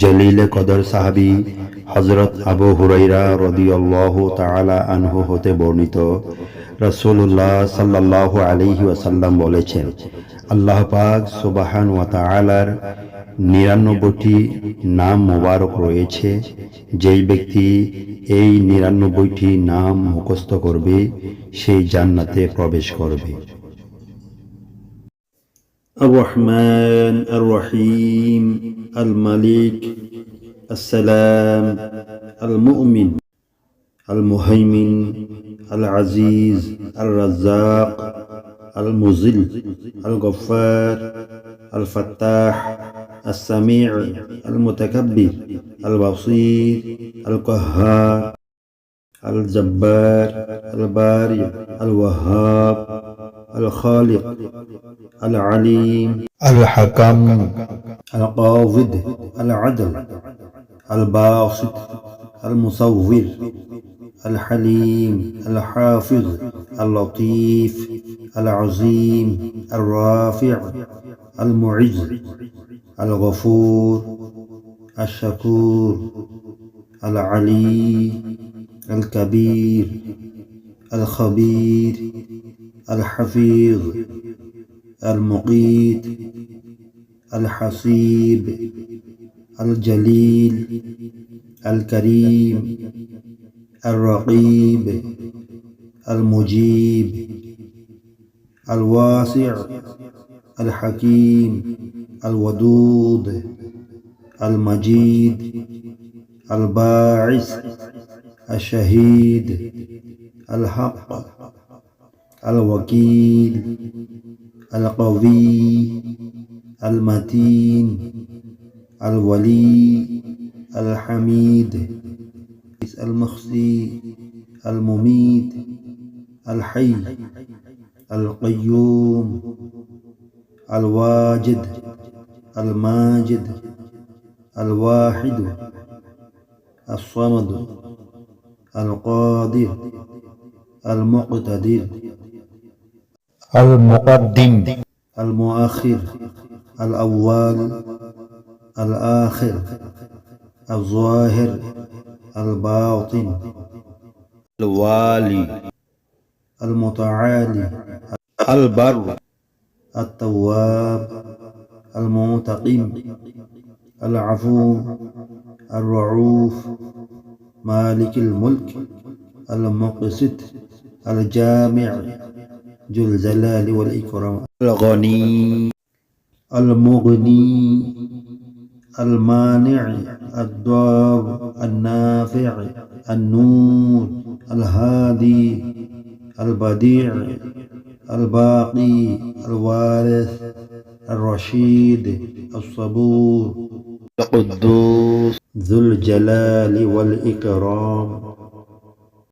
জলিলে কদর সাহাবি হজরত আবু হুরাইরা রদিয়াল্লাহু তাআলা আনহু হতে বর্ণিত। রাসূলুল্লাহ সাল্লাল্লাহু আলাইহি ওয়াসাল্লাম বলেছেন, আল্লাহ পাক সুবহান ওয়া তাআলার নিরানব্বইটি নাম মোবারক রয়েছে। যেই ব্যক্তি এই নিরানব্বইটি নাম মুখস্থ করবে সেই জান্নাতে প্রবেশ করবে। الرحمن الرحيم الملك السلام المؤمن المهيمن العزيز الرزاق المزل الغفار الفتاح السميع المتكبر البصير القهار الجبار الباري الوهاب الخالق العليم الحكم القابض العدل الباسط المصور الحليم الحافظ اللطيف العظيم الرافع المعز الغفور الشكور العلي الكبير الخبير الحفيظ المقيت الحسيب الجليل الكريم الرقيب المجيب الواسع الحكيم الودود المجيد الباعث الشهيد الحق. الوكيل القوي المتين الولي الحميد المخزي المميت الحي القيوم الواجد الماجد الواحد الصمد القادر المقتدر. المقدم. المؤخر الأول الآخر الظاهر الباطن الوالي المتعالي البر التواب المنتقم العفو الرعوف مالك الملك المقسط الجامع. ذو الجلال والإكرام. الغني. المغني. المانع. الضار النافع. النور الهادي. البديع. الباقي. الوارث. الرشيد. الصبور. القدوس. ذو الجلال والإكرام.